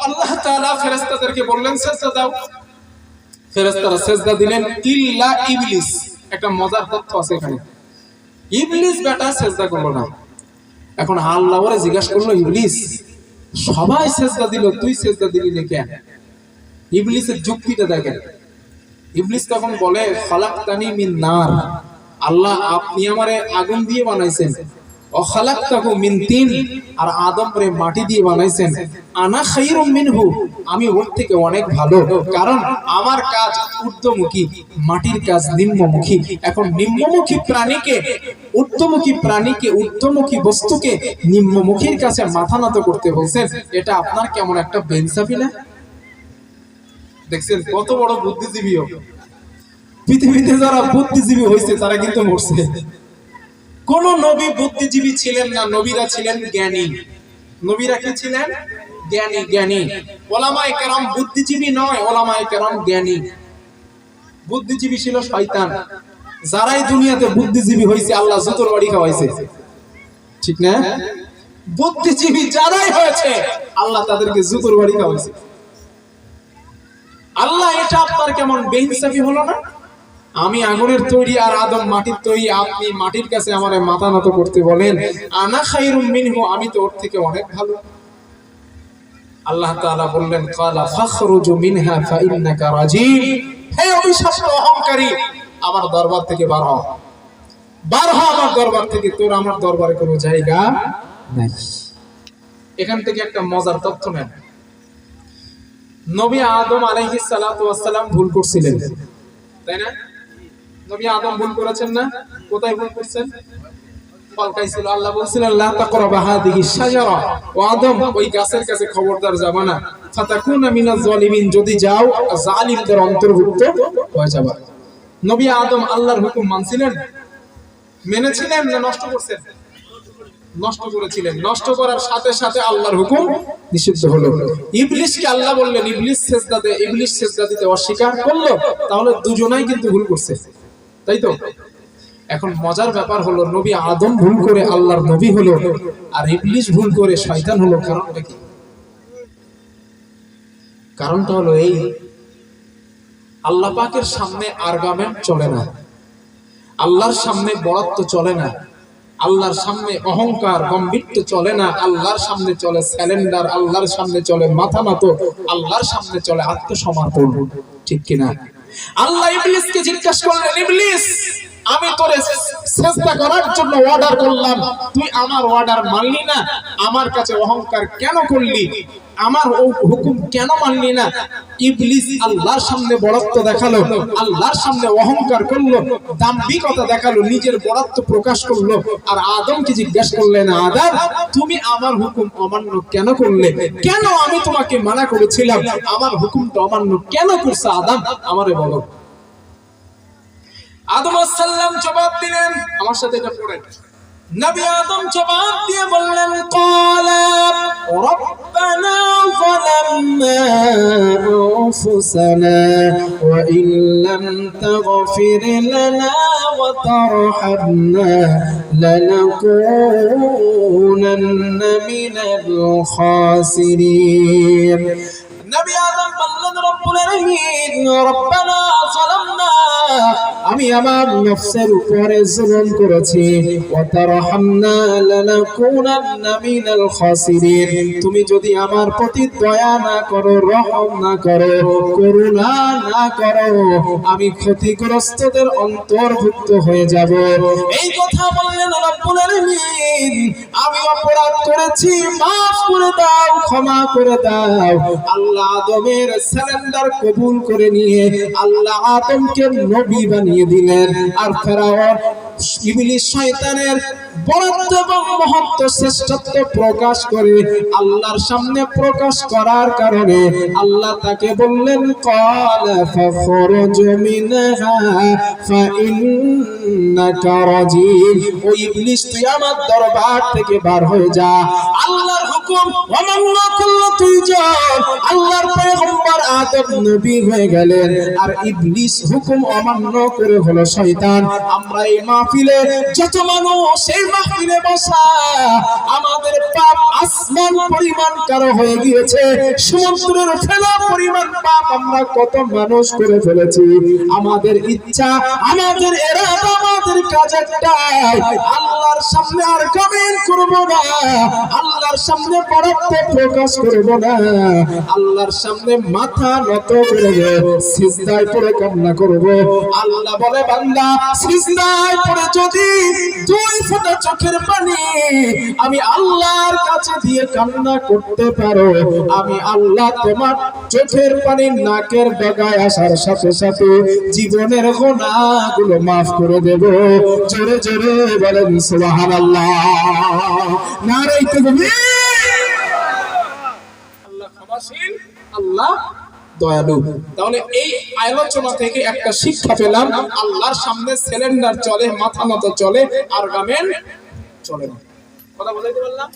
আল্লাহ তাআলা ফেরেশতাদেরকে বললেন, সেজদা দাও। ফেরেশতারা সেজদা দিলেন, ইল্লা ইবলিস। একটা মজার তথ্য আছে এখানে। ইবলিস বেটা, সেজদা করল না। এখন আল্লাহ ওরে জিজ্ঞাসা করল, ইবলিস, সবাই সেজদা দিল, তুই সেজদা দিলি না কেন? ইবলিসের যুক্তিটা দেখেন। ইবলিস তখন বলে, খলাকতানি মিন নার। আল্লাহ আপনি আমারে আগুন দিয়ে বানাইছেন। আর বস্তুকে নিম্নমুখীর কাছে মাথা নত করতে বলছেন, এটা আপনার কেমন একটা বেনসাফি না দেখছেন, কত বড় বুদ্ধিজীবীও। পৃথিবীতে যারা বুদ্ধিজীবী হয়েছে তারা কিন্তু মরছে। কোন নবী বুদ্ধিজীবী ছিলেন না, নবীরা ছিলেন জ্ঞানী। নবীরা কি ছিলেন? জ্ঞানী জ্ঞানী। ওলামায়ে কেরাম বুদ্ধিজীবী নয়, ওলামায়ে কেরাম জ্ঞানী। বুদ্ধিজীবী ছিল শয়তান। যারাই দুনিয়াতে বুদ্ধিজীবী হয়েছে, আল্লাহ জুতোর বাড়ি খাওয়াইছে। ঠিক না? বুদ্ধিজীবী যারাই হয়েছে, আল্লাহ তাদেরকে জুতোর বাড়ি খাওয়াইছে। আল্লাহ এটা আপনার কেমন বেহিনসাফি হলো না? আমি আগুনের তৈরি আর আদম মাটির তৈরি, আপনি মাটির কাছে আমার মাথা নত করতে বলেন, আনা খাইরুম মিনহু, আমি তো ওর থেকে অনেক ভালো। আল্লাহ তাআলা বললেন, কালা ফাখরুজু মিনহা ফাইন্নাকা রাজিম হে অবিশ্বাস্য অহংকারী, আমার দরবার থেকে বার হও বার হ আমার দরবার থেকে, তোর আমার দরবারে কোনো জায়গা নাই। এখান থেকে একটা মজার তথ্য নেন। নবী আদম আলাইহিস সালাতু ওয়াস সালাম ভুল করছিলেন, তাই না? নবী আদম ভুল করেছেন না? কোথায় ভুল করছেন? মানছিলেন? নষ্ট নষ্ট করেছিলেন। নষ্ট করার সাথে সাথে আল্লাহর হুকুম নিষিদ্ধ হলো। ইবলিসকে আল্লাহ বললেন ইবলিস সেজদা দিতে অস্বীকার করল? তাহলে দুজনাই কিন্তু ভুল করছে। তাই তো? এখন মজার ব্যাপার হলো, নবী আদম ভুল করে আল্লাহর নবী হলো আর ইবলিস ভুল করে শয়তান হলো, কারণটা কি? কারণটা হলো এই, আল্লাহ পাকের সামনে আর্গামেন্ট চলে না, আল্লাহর সামনে বরাত্ব চলে না, আল্লাহর সামনে অহংকার গম্ভীর্য চলে না, আল্লাহর সামনে চলে স্যালেন্ডার, আল্লাহর সামনে চলে মাথা নত, আল্লাহর সামনে চলে আত্মসমর্পণ, ঠিক কিনা? আল্লাহ ইবলিসকে জিজ্ঞাসা করলেন ইবলিস আমি তোরে চেষ্টা করার জন্য অর্ডার করলাম। তুই আমার অর্ডার মানলি না। আমার কাছে অহংকার কেন করলি? আমার হুকুম কেন মানলি না? ইবলিস আল্লাহর সামনে বড়ত্ব দেখাল, আল্লাহর সামনে অহংকার করল, দাম্ভিকতা দেখাল, নিজের বড়ত্ব প্রকাশ করল, আর আদমকে জিজ্ঞেস করলেন আদম তুমি আমার হুকুম অমান্য কেন করলে? কেন আমি তোমাকে মানা করেছিলাম? আমার হুকুমটা অমান্য কেন করছে আদম আমারে বলো। আদম সাল্লাম জবাব দিলেন, আমার সাথে এটা পড়েন। নবী আদম জবাব দিয়ে বললেন লানাকুনান্না মিনাল খাসিরিন। আমি আমার নফসের উপরে জুলুম করেছি। তুমি যদি আমার প্রতি দয়া না করো, রহম না করো, করুণা না করো, আমি ক্ষতিগ্রস্তদের অন্তর্ভুক্ত হয়ে যাব। এই কথা বললেন আমি অপরাধ করেছি, মাফ করে দাও, ক্ষমা করে দাও। আল্লাহ আদমের সালেন্ডার কবুল করে নিয়ে আল্লাহ আদমকে নবী বানিয়ে দিলেন। আর ফেরাও ইবলিশ শয়তানের এবং মহত্ব শ্রেষ্ঠত্ব প্রকাশ করে আল্লাহর সামনে প্রকাশ করার কারণে আল্লাহ তাকে বললেন হুকুম অমান্য করলে আল্লাহর নবী হয়ে আর ইবলিশ হুকুম অমান্য করে হলো শৈতান আমরা এই মাহফিলে যত মানুষ বসা আমাদের পাপ আসমান পরিমাণ কারও হয়ে গিয়েছে। সমুদ্রের ফেলা পরিমাণ পাপ আমরা কত মানুষ করে ফেলেছি। আমাদের ইচ্ছা, আমাদের আমাদের আল্লাহর সামনে আর না। আল্লাহর সামনে প্রকাশ করব না। আল্লাহর সামনে মাথা নত সিজদায় পড়ে করব। আল্লাহ বলে, বান্দা, সিজদায় পড়ে যদি ফোঁটা চোখের পানি, আমি আল্লাহর কাছে দিয়ে কান্না করতে পারো। আমি আল্লাহ তোমার চোখের পানি নাকের ডগায় আসার সাথে সাথে জীবনের গোনাগুলো মাফ করে দেব। জোরে জোরে বলেন, সুবহানাল্লাহ। নারাই তাকবীর। আল্লাহ ক্ষমাশীল, আল্লাহ দয়ালু। তাহলে এই আলোচনা থেকে একটা শিক্ষা পেলাম, আল্লাহর সামনে সিলিন্ডার চলে, মাথা মতো চলে, আর গামেন চলে না। কথা বলাইতে পারলাম?